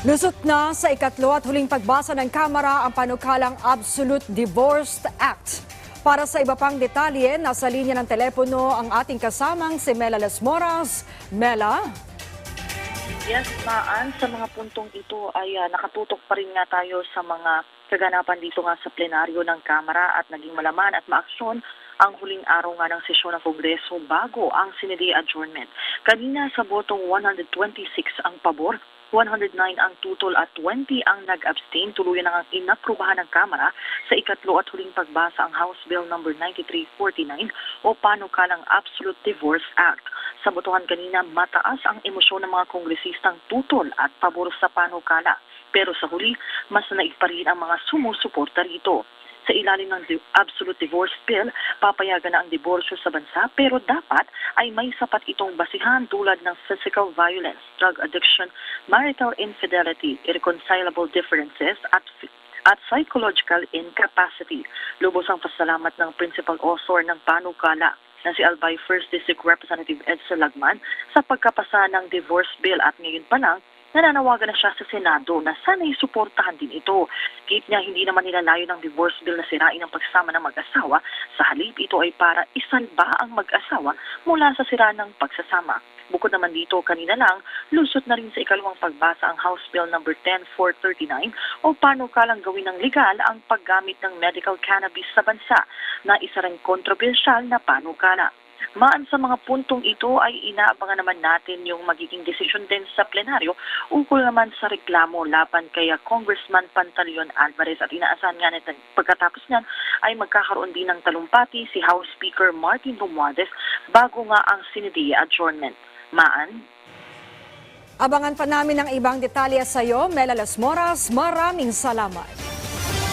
Lusot na sa ikatlo at huling pagbasa ng Kamara ang panukalang Absolute Divorced Act. Para sa iba pang detalye, nasa linya ng telepono ang ating kasamang si Mela Las Moras. Mela? Yes, Maan, sa mga puntong ito ay ah, nakatutok pa rin nga tayo sa mga kaganapan dito nga sa plenaryo ng Kamara at naging malaman at maaksyon ang huling araw nga ng sesyon ng Kongreso bago ang Sinede adjournment. Kanina sa botong 126 ang pabor, 109 ang tutol at 20 ang nag-abstain. Tuluyan ang inaprubahan ng Kamara sa ikatlo at huling pagbasa ang House Bill No. 9349 o panukalang Absolute Divorce Act. Sa botohan kanina, mataas ang emosyon ng mga kongresistang tutol at pabor sa panukala. Pero sa huli, mas naig pa rin ang mga sumusuporta rito. Sa ilalim ng Absolute Divorce Bill, papayagan na ang diborsyo sa bansa pero dapat ay may sapat itong basihan tulad ng physical violence, drug addiction, marital infidelity, irreconcilable differences at at psychological incapacity. Lubos ang pasalamat ng principal author ng panukala na si Albay 1st District Representative Edsa Lagman sa pagkapasa ng divorce bill at ngayon pa lang nananawagan na siya sa Senado na sana'y suportahan din ito. Git niya hindi naman nilalayo ng divorce bill na sirain ang pagsasama ng mag-asawa. Sa halip ito ay para isalba ang mag-asawa mula sa sira ng pagsasama. Bukod naman dito, kanina lang, lusot na rin sa ikalawang pagbasa ang House Bill No. 10439 o paano kalang gawin ng legal ang paggamit ng medical cannabis sa bansa na isa ring kontrobersyal na panukala. Maan sa mga puntong ito ay inaabangan naman natin yung magiging desisyon din sa plenaryo ukol naman sa reklamo laban kay Congressman Pantaleon Alvarez at inaasahan nga natin pagkatapos niyan ay magkakaroon din ng talumpati si House Speaker Martin Romualdez bago nga ang Sinede adjournment. Maan, Abangan pa namin ang ibang detalye sa iyo, Mela Las Moras. Maraming salamat.